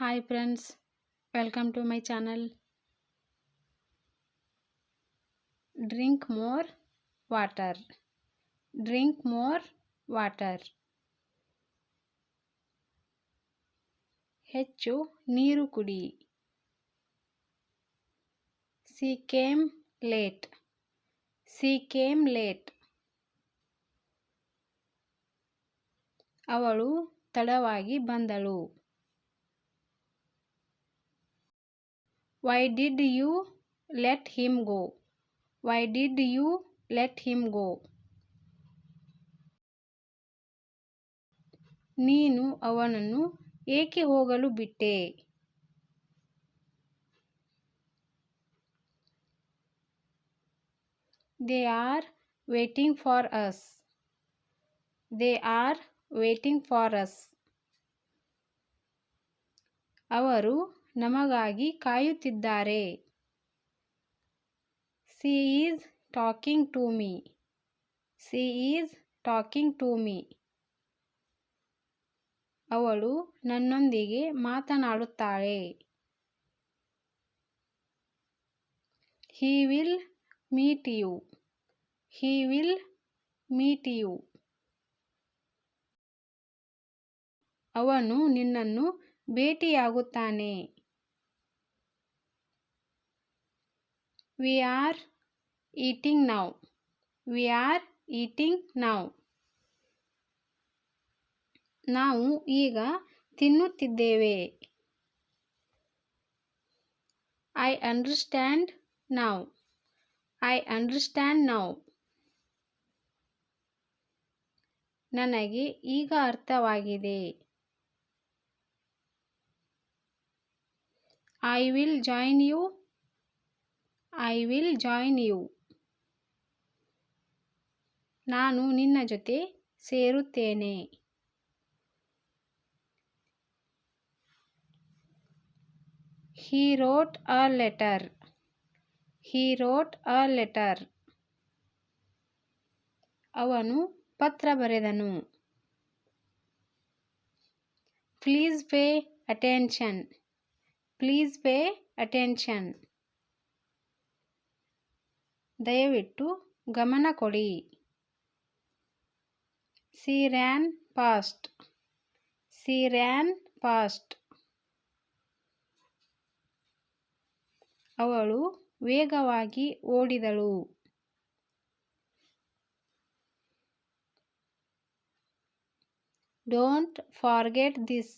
Hi friends welcome to my channel drink more water drink more water ಹೆಚ್ಚು ನೀರು ಕುಡಿ. She came late she came late ಅವಳು ತಡವಾಗಿ ಬಂದಳು. Why did you let him go why did you let him go ನೀನು ಅವನನ್ನು ಏಕೆ ಹೋಗಲು ಬಿಟ್ಟೆ? They are waiting for us they are waiting for us ಅವರು ನಮಗಾಗಿ ಕಾಯುತ್ತಿದ್ದಾರೆ. She is talking to me she is talking to me ಅವಳು ನನ್ನೊಂದಿಗೆ ಮಾತನಾಡುತ್ತಾಳೆ. He will meet you he will meet you ಅವನು ನಿನ್ನನ್ನು ಭೇಟಿಯಾಗುತ್ತಾನೆ. We are eating now we are eating now ನಾವು ಈಗ ತಿನ್ನುತ್ತಿದ್ದೇವೆ. I understand now I understand now ನನಗೆ ಈಗ ಅರ್ಥವಾಗಿದೆ. I will join you I will join you. ನಾನು ನಿನ್ನ ಜೊತೆ ಸೇರುತ್ತೇನೆ. He wrote a letter he wrote a letter ಅವನು ಪತ್ರ ಬರೆದನು. Please pay attention please pay attention ದಯವಿಟ್ಟು ಗಮನ ಕೊಡಿ. She ran fast. She ran fast. ಅವಳು ವೇಗವಾಗಿ ಓಡಿದಳು. Don't forget this.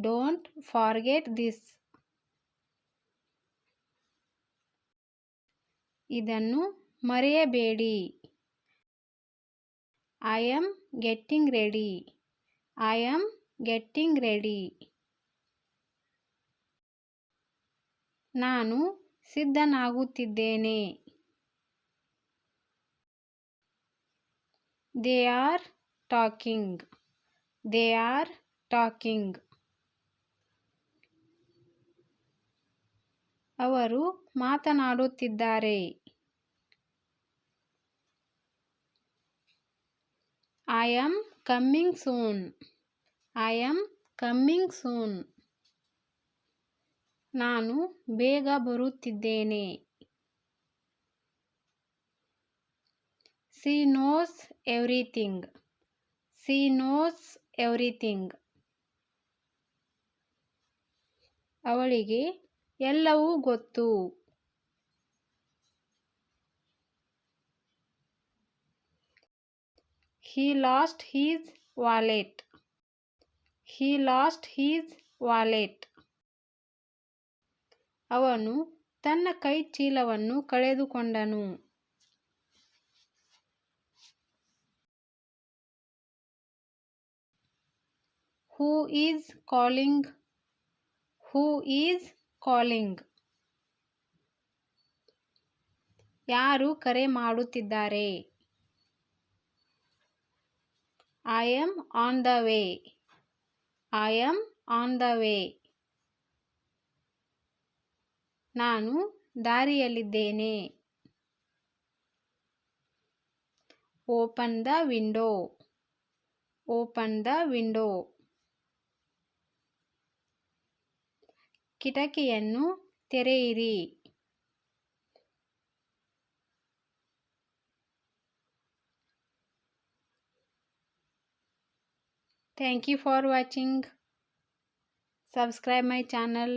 Don't forget this. ಇದನ್ನು ಮರೆಯಬೇಡಿ. I am getting ready I am getting ready ನಾನು ಸಿದ್ಧನಾಗುತ್ತಿದ್ದೇನೆ. They are talking they are talking ಅವರು ಮಾತನಾಡುತ್ತಿದ್ದಾರೆ. I am coming soon I am coming soon ನಾನು ಬೇಗ ಬರುತ್ತಿದ್ದೇನೆ. She knows everything she knows everything ಅವಳಿಗೆ ಎಲ್ಲವೂ ಗೊತ್ತು. He lost his wallet he lost his wallet ಅವನು ತನ್ನ ಕೈ ಚೀಲವನ್ನು ಕಳೆದುಕೊಂಡನು. Who is calling who is calling. ಯಾರು ಕರೆ ಮಾಡುತ್ತಿದ್ದಾರೆ? I am on the way I am on the way ನಾನು ದಾರಿಯಲ್ಲಿದ್ದೇನೆ. Open the window open the window ಕಿಟಕಿಯನ್ನು ತೆರೆಯಿರಿ. Thank you for watching subscribe my channel